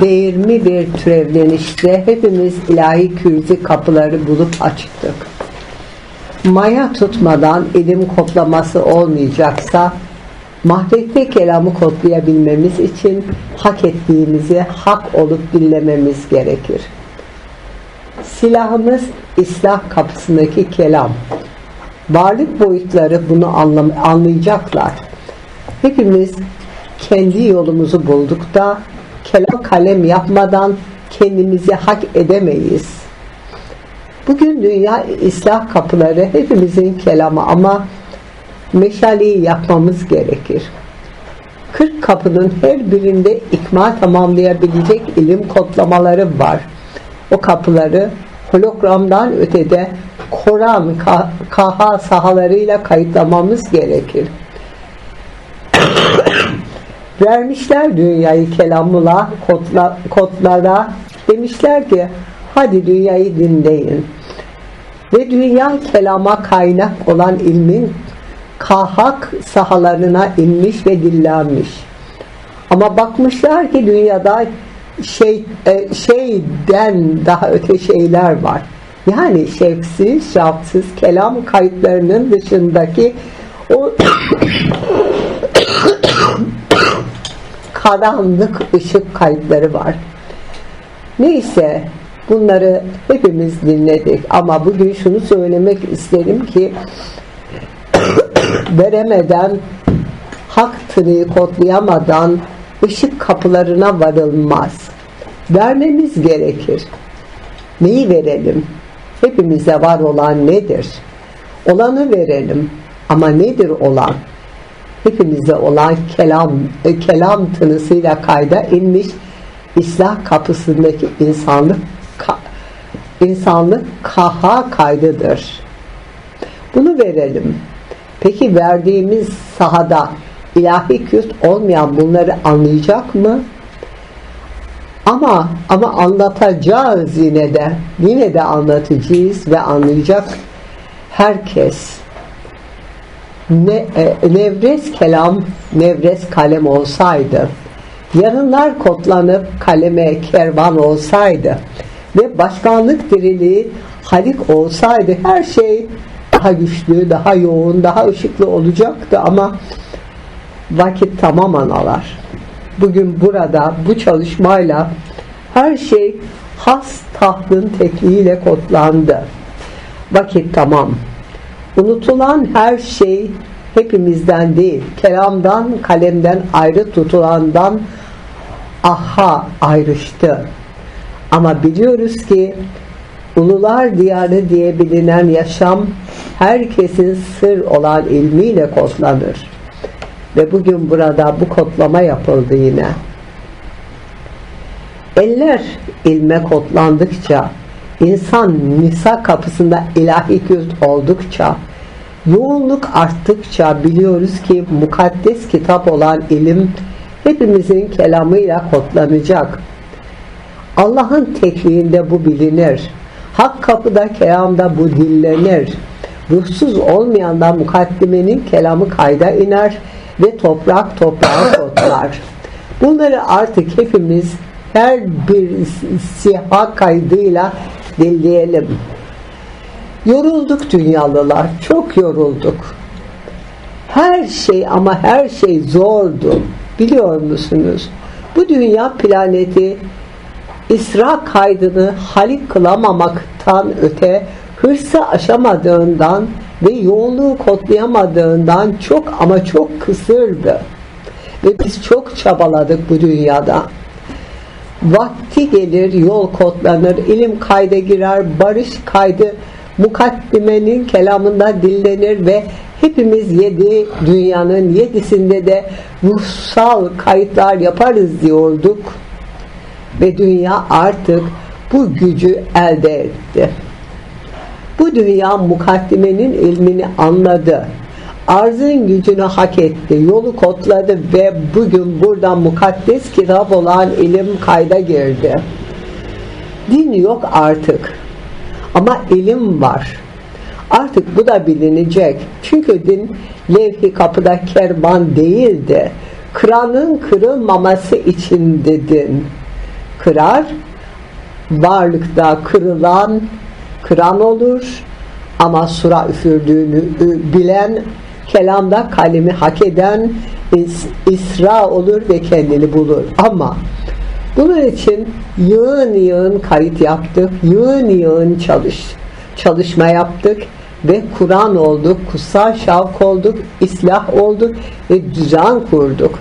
değirmi bir türevlenişte hepimiz ilahi kürzi kapıları bulup açtık. Maya tutmadan ilim kodlaması olmayacaksa mahvette kelamı kodlayabilmemiz için hak ettiğimizi hak olup dinlememiz gerekir. Silahımız İslah kapısındaki kelam. Varlık boyutları bunu anlayacaklar. Hepimiz kendi yolumuzu bulduk da kelam kalem yapmadan kendimizi hak edemeyiz. Bugün dünya İslah kapıları hepimizin kelamı ama meşaleyi yapmamız gerekir. 40 kapının her birinde ikmal tamamlayabilecek ilim kodlamaları var. O kapıları hologramdan ötede Koran KH sahalarıyla kayıtlamamız gerekir. Vermişler dünyayı kelamla, kodla, kodlara. Demişler ki hadi dünyayı dinleyin. Ve dünya kelama kaynak olan ilmin kahak sahalarına inmiş ve dillenmiş. Ama bakmışlar ki dünyada şey e, şeyden daha öte şeyler var. Yani şevksiz, şafsız kelam kayıtlarının dışındaki o karanlık ışık kayıtları var. Neyse bunları hepimiz dinledik ama bugün şunu söylemek isterim ki veremeden hak tırığı kodlayamadan ışık kapılarına varılmaz. Vermemiz gerekir. Neyi verelim? Hepimize var olan nedir? Olanı verelim. Ama nedir olan? Hepimize olan kelam, e, kelam tınısıyla kayda inmiş İslah kapısındaki insanlık ka, insanlık kaha kaydıdır. Bunu verelim. Peki verdiğimiz sahada ilahi kürt olmayan bunları anlayacak mı? Ama ama anlatacağız yine de. Yine de anlatacağız ve anlayacak herkes. Ne, e, nevres kelam, nevres kalem olsaydı, yarınlar kodlanıp kaleme kervan olsaydı ve başkanlık diriliği halik olsaydı her şey daha güçlü, daha yoğun, daha ışıklı olacaktı ama vakit tamamen alar. Bugün burada bu çalışmayla her şey has tahtın tekliğiyle kodlandı. Vakit tamam. Unutulan her şey hepimizden değil, kelamdan, kalemden ayrı tutulandan aha ayrıştı. Ama biliyoruz ki Ulular Diyarı diye bilinen yaşam herkesin sır olan ilmiyle kodlanır. Ve bugün burada bu kodlama yapıldı yine. Eller ilme kodlandıkça, insan nisa kapısında ilahi kült oldukça, yoğunluk arttıkça biliyoruz ki mukaddes kitap olan ilim hepimizin kelamıyla kodlanacak. Allah'ın tekliğinde bu bilinir. Hak kapıda kelamda bu dillenir. Ruhsuz olmayan da mukaddimenin kelamı kayda iner ve toprak toprağa kodlar. Bunları artık hepimiz her bir siha kaydıyla dinleyelim. Yorulduk dünyalılar, çok yorulduk. Her şey ama her şey zordu. Biliyor musunuz? Bu dünya planeti İsra kaydını halik kılamamaktan öte hırsı aşamadığından ve yoğunluğu kodlayamadığından çok ama çok kısırdı. Ve biz çok çabaladık bu dünyada. Vakti gelir, yol kodlanır, ilim kayda girer, barış kaydı mukaddimenin kelamında dillenir ve hepimiz yedi dünyanın yedisinde de ruhsal kayıtlar yaparız diyorduk ve dünya artık bu gücü elde etti. Bu dünya mukaddimenin ilmini anladı. Arzın gücünü hak etti. Yolu kodladı ve bugün buradan mukaddes kitap olan ilim kayda girdi. Din yok artık. Ama ilim var. Artık bu da bilinecek. Çünkü din levhi kapıda kervan değildi. Kıranın kırılmaması için dedin kırar. Varlıkta kırılan kıran olur. Ama sura üfürdüğünü bilen kelamda kalemi hak eden is, isra olur ve kendini bulur. Ama bunun için yığın yığın kayıt yaptık, yığın yığın çalış, çalışma yaptık ve Kur'an olduk, kutsal şavk olduk, islah olduk ve düzen kurduk.